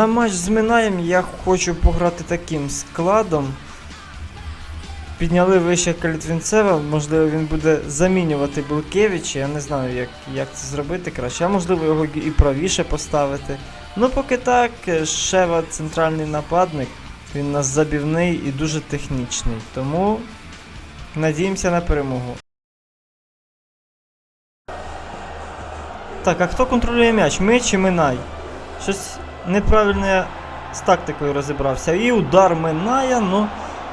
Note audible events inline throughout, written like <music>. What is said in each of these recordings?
На матч з Минаєм я хочу пограти таким складом. Підняли вище Калітвінцева, можливо, він буде замінювати Булкевича. Я не знаю, як, як це зробити краще. А можливо його і правіше поставити. Ну, поки так, Шева центральний нападник. Він у нас забівний і дуже технічний. Тому надіємося на перемогу. Так, а хто контролює м'яч? Ми чи Минай? Щось неправильно я з тактикою розібрався. І удар Миная, ну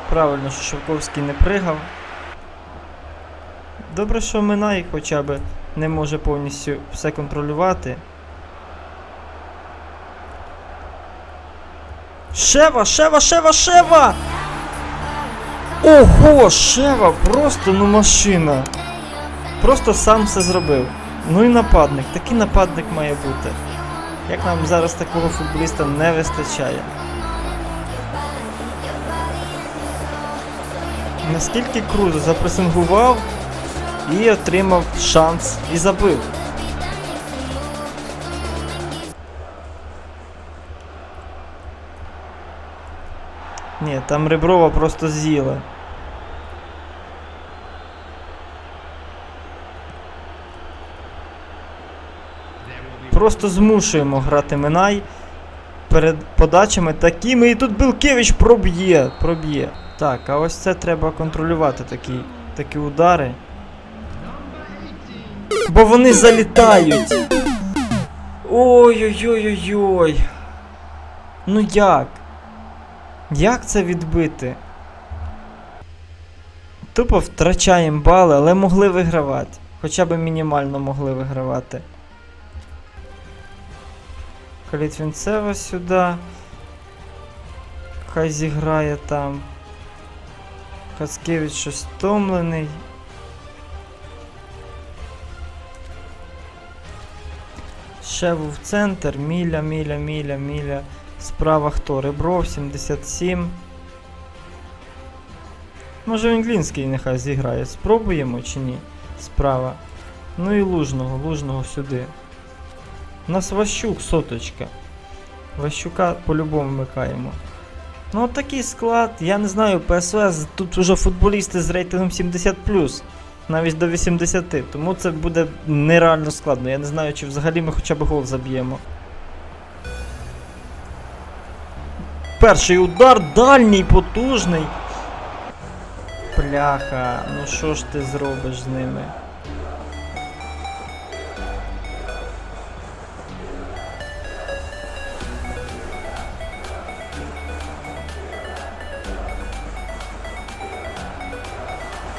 правильно, що Шовковський не пригав. Добре, що Минай хоча б не може повністю все контролювати. Шева, Шева, Шева, Шева! Ого, Шева, просто ну машина. Просто сам все зробив. Ну і нападник, такий нападник має бути. Як нам зараз такого футболіста не вистачає. Наскільки круто запресингував і отримав шанс і забив. Ні, там Реброва просто з'їла. Просто змушуємо грати Минай перед подачами такими. І тут Білкевич проб'є. проб'є. Так, а ось це треба контролювати такі, такі удари. Бо вони залітають. Ой-ой-ой-ой-ой. Ну як? Як це відбити? Тупо втрачаємо бали, але могли вигравати. Хоча б мінімально могли вигравати. Калітвінцева сюди. Хай зіграє там. Хацкевич щось втомлений. Шеву в центр. Міля, міля, міля, міля. Справа хто? Ребров 77. Може Вінглінський нехай зіграє. Спробуємо чи ні? Справа. Ну і лужного, лужного сюди. У нас Ващук соточка. Ващука по-любому вмикаємо. Ну от такий склад, я не знаю, ПСВ, тут вже футболісти з рейтингом 70 навіть до 80, тому це буде нереально складно. Я не знаю, чи взагалі ми хоча б гол заб'ємо. Перший удар дальній, потужний. Бляха, ну що ж ти зробиш з ними?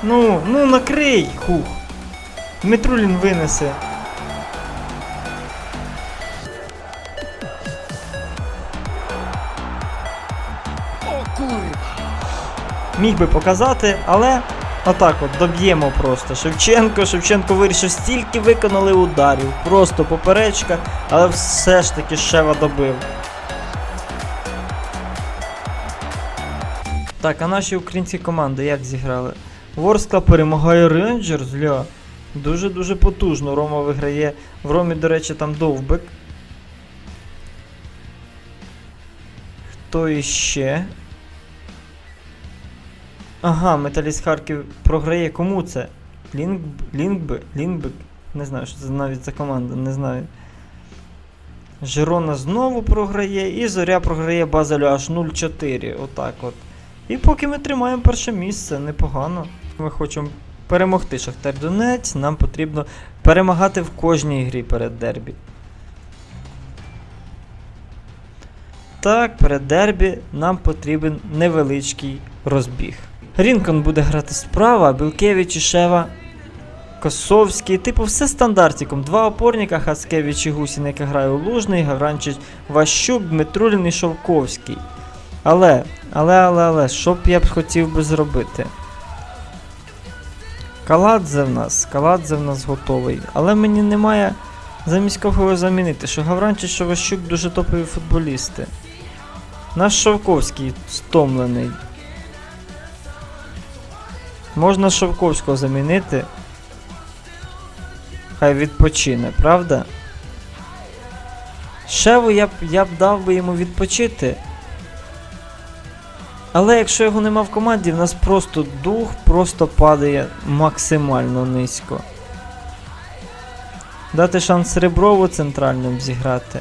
Ну, ну накрий, хух. Дмитрулін винесе. Міг би показати, але отак от доб'ємо просто. Шевченко, Шевченко вирішив, стільки виконали ударів. Просто поперечка, але все ж таки Шева добив. Так, а наші українські команди як зіграли? Ворскла перемагає Рейнджерс. Дуже-дуже потужно. Рома виграє. В Ромі, до речі, там довбик. Хто іще? Ага, Металіст Харків програє. Кому це? Лінк... Лінкби? Лінкбек? Не знаю, що це навіть за команда, не знаю. Жирона знову програє, і Зоря програє Базелю аж 0-4. Отак от. І поки ми тримаємо перше місце, непогано. Ми хочемо перемогти Шахтар Донець, нам потрібно перемагати в кожній грі перед дербі. Так, перед дербі нам потрібен невеличкий розбіг. Рінкон буде грати справа, Білкевич і Шева. Косовський, типу, все стандартиком. Два опорника, Хацкевич і Гусін, який грає у Лужний, Гавранчич, Ващук, Дмитрулін і Шовковський. Але, але, але, але, що б я б хотів би зробити? Каладзе в нас, Каладзе в нас готовий. Але мені немає замість кого його замінити, що Гавранчич, що Ващук дуже топові футболісти. Наш Шовковський стомлений. Можна Шовковського замінити. Хай відпочине, правда? Шеву я б, я б дав би йому відпочити. Але якщо його нема в команді, в нас просто дух просто падає максимально низько. Дати шанс Реброву центральним зіграти.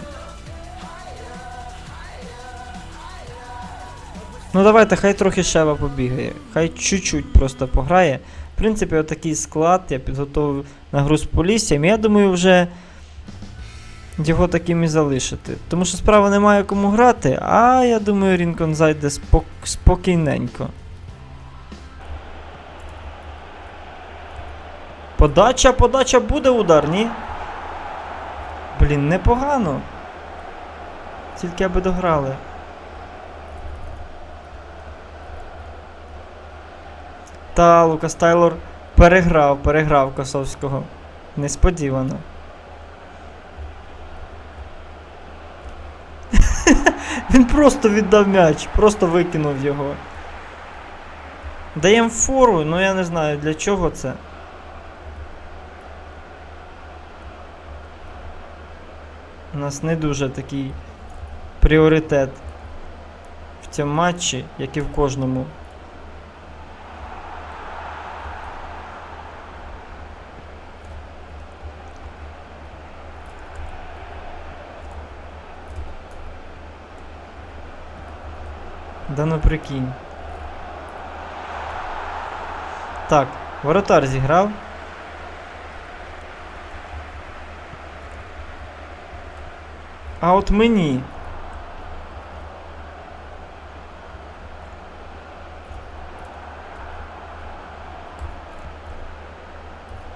Ну давайте, хай трохи Шева побігає. Хай чуть-чуть просто пограє. В принципі, отакий склад я підготував на гру з поліссям. Я думаю, вже його таким і залишити. Тому що справа немає кому грати, а я думаю, Рінкон зайде спок- спокійненько. Подача, подача буде удар, ні? Блін, непогано. Тільки аби дограли. Та Лукас Тайлор переграв, переграв Косовського. Несподівано. Він просто віддав м'яч, просто викинув його. Даємо фору, ну я не знаю для чого це. У нас не дуже такий пріоритет в цьому матчі, як і в кожному. Да ну прикинь. Так, воротар зіграв. А от мені.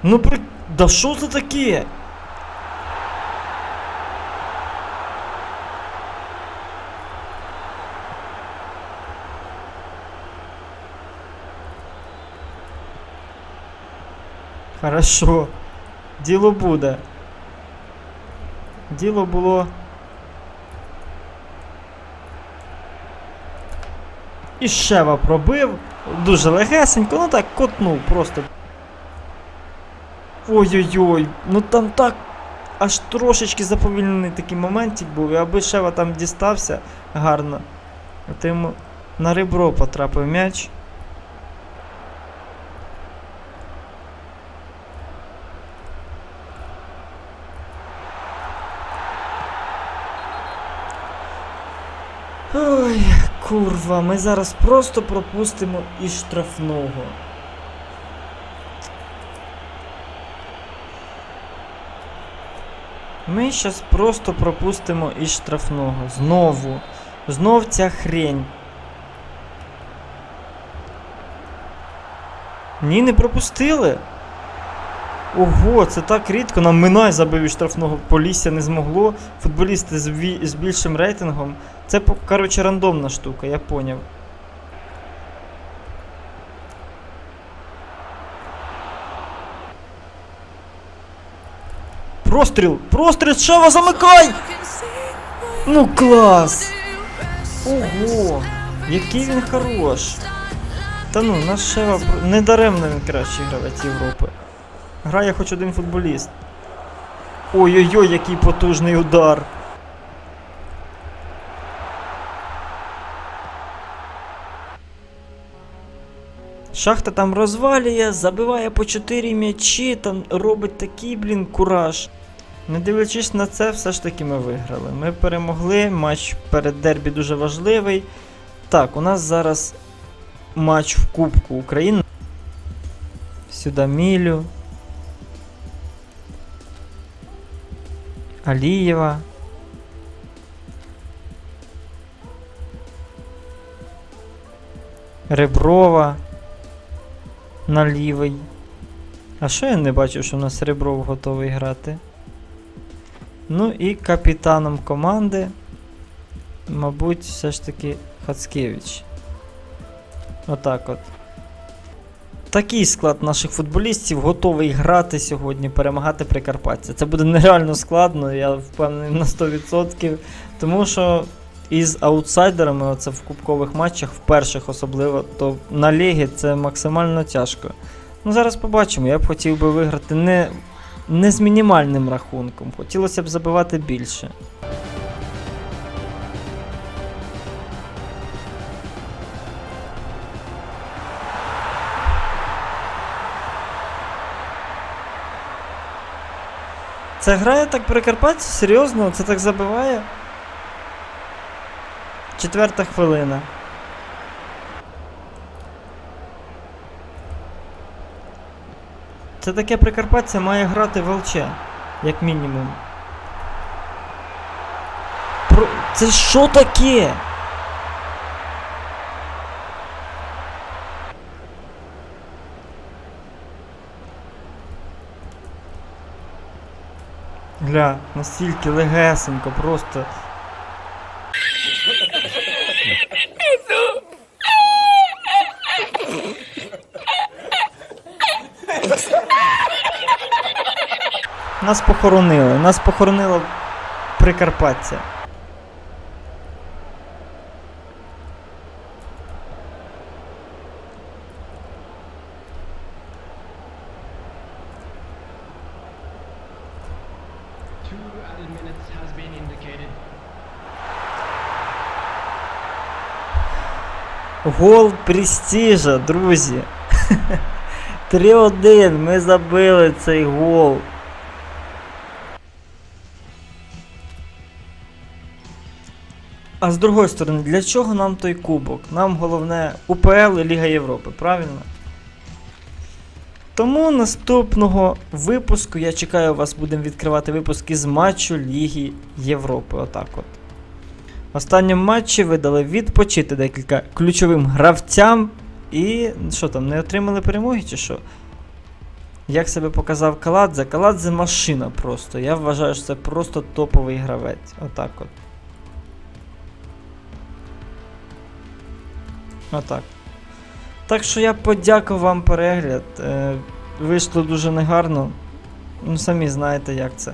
Ну при... Да що це таке? Хорошо. Діло буде. Діло було. І Шева пробив. Дуже легесенько, ну так котнув просто. Ой-ой-ой, ну там так аж трошечки заповільнений такий моментик був, і аби Шева там дістався гарно. От йому на ребро потрапив м'яч. Ой, курва, ми зараз просто пропустимо із штрафного. Ми зараз просто пропустимо із штрафного. Знову. Знов ця хрень. Ні, не пропустили. Ого, це так рідко. Нам Минай забив із штрафного Полісся не змогло. Футболісти з, з більшим рейтингом. Це, коротше, рандомна штука, я поняв. Простріл! Простріл! Шева, замикай! Ну клас! Ого! Який він хорош! Та ну, наш Шева про- недаремно він кращий гравець Європи. Грає хоч один футболіст. Ой-ой-ой, який потужний удар! Шахта там розвалює, забиває по 4 м'ячі, там робить такий, блін, кураж. Не дивлячись на це, все ж таки ми виграли. Ми перемогли, матч перед дербі дуже важливий. Так, у нас зараз матч в Кубку України. Сюди Мілю. Алієва. Реброва на лівий. А що я не бачив, що у нас Ребров готовий грати? Ну і капітаном команди, мабуть, все ж таки Хацкевич. Отак от. Такий склад наших футболістів готовий грати сьогодні, перемагати Прикарпаття. Це буде нереально складно, я впевнений на 100%. Тому що із аутсайдерами, оце в кубкових матчах, в перших особливо, то на лігі це максимально тяжко. Ну зараз побачимо. Я б хотів би виграти не, не з мінімальним рахунком. Хотілося б забивати більше. Це грає так Прикарпаття? Серйозно? Це так забиває? Четверта хвилина. Це таке Прикарпаття має грати Волче, як мінімум. Про... Це що таке? Гля, настільки легесенько, просто. Нас похоронили, нас похоронило Прикарпаття. Two added minutes has been indicated. Гол престижа, друзі. <laughs> 3-1, ми забили цей гол. А з другої сторони, для чого нам той кубок? Нам головне УПЛ і Ліга Європи, правильно? Тому наступного випуску я чекаю вас, будемо відкривати випуски з матчу Ліги Європи. Отак от. В останньому матчі ви дали відпочити декілька ключовим гравцям. І що там, не отримали перемоги чи що? Як себе показав Каладзе? Каладзе машина просто. Я вважаю, що це просто топовий гравець. Отак от. Отак. Так що я подякував вам перегляд. Е, вийшло дуже негарно. Ну, самі знаєте, як це.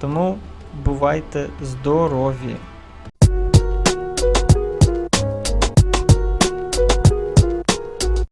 Тому бувайте здорові!